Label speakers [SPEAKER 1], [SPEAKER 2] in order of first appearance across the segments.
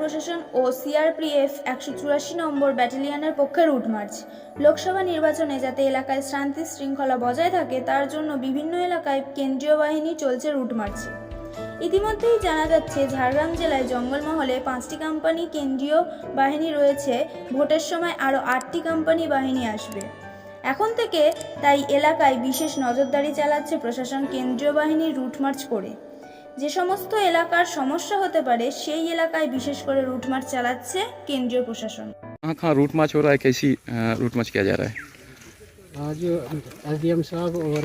[SPEAKER 1] প্রশাসন ও সিআরপিএফ একশো চুরাশি নম্বর ব্যাটালিয়নের পক্ষে রুট মার্চ। লোকসভা নির্বাচনে যাতে এলাকায় শান্তি শৃঙ্খলা বজায় থাকে, তার জন্য বিভিন্ন এলাকায় কেন্দ্রীয় বাহিনী চলছে রুট মার্চে। ইতিমধ্যেই জানা যাচ্ছে, ঝাড়গ্রাম জেলায় জঙ্গলমহলে পাঁচটি কোম্পানি কেন্দ্রীয় বাহিনী রয়েছে। ভোটের সময় আরও আটটি কোম্পানি বাহিনী আসবে। এখন থেকে তাই এলাকায় বিশেষ নজরদারি চালাচ্ছে প্রশাসন কেন্দ্রীয় বাহিনীর রুট মার্চ করে। যে সমস্ত এলাকার সমস্যা হতে পারে সেই এলাকায় বিশেষ করে রুট মার্চ চালাচ্ছে केंद्रीय प्रशासन
[SPEAKER 2] कहाँ कहाँ रूट मार्च हो रहा है कैसी अ, रूट मार्च किया जा रहा है
[SPEAKER 3] आज एस डी एम साहब और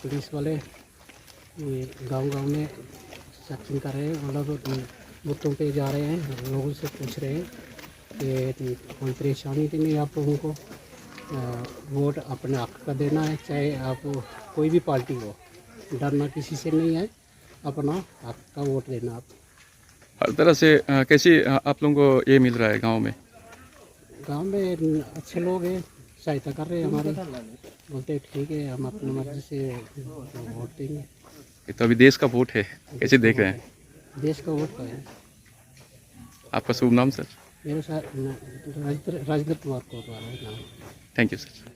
[SPEAKER 3] पुलिस वाले गांव गांव में सर्चिंग कर रहे हैं मतलब बूथों पे जा रहे हैं लोगों से पूछ रहे हैं कि कोई परेशानी तो नहीं आप लोगों को अ, वोट अपने हक का देना है चाहे आप कोई भी पार्टी हो डरना किसी से नहीं है अपना हक का वोट देना आप।
[SPEAKER 2] हर तरह से कैसी अ, आप लोगों को ये मिल रहा है गाँव में?
[SPEAKER 3] गाँव में अच्छे लोग हैं सहायता कर रहे हैं हमारी। बोलते हैं ठीक है हम अपनी मर्ज़ी से वोट देंगे।
[SPEAKER 2] ये तो अभी देश का वोट है कैसे देख रहे हैं?
[SPEAKER 3] देश का वोट का है।
[SPEAKER 2] आपका शुभ नाम सर?
[SPEAKER 3] मेरे साथ राजेंद्र कुमार को है
[SPEAKER 2] थैंक यू सर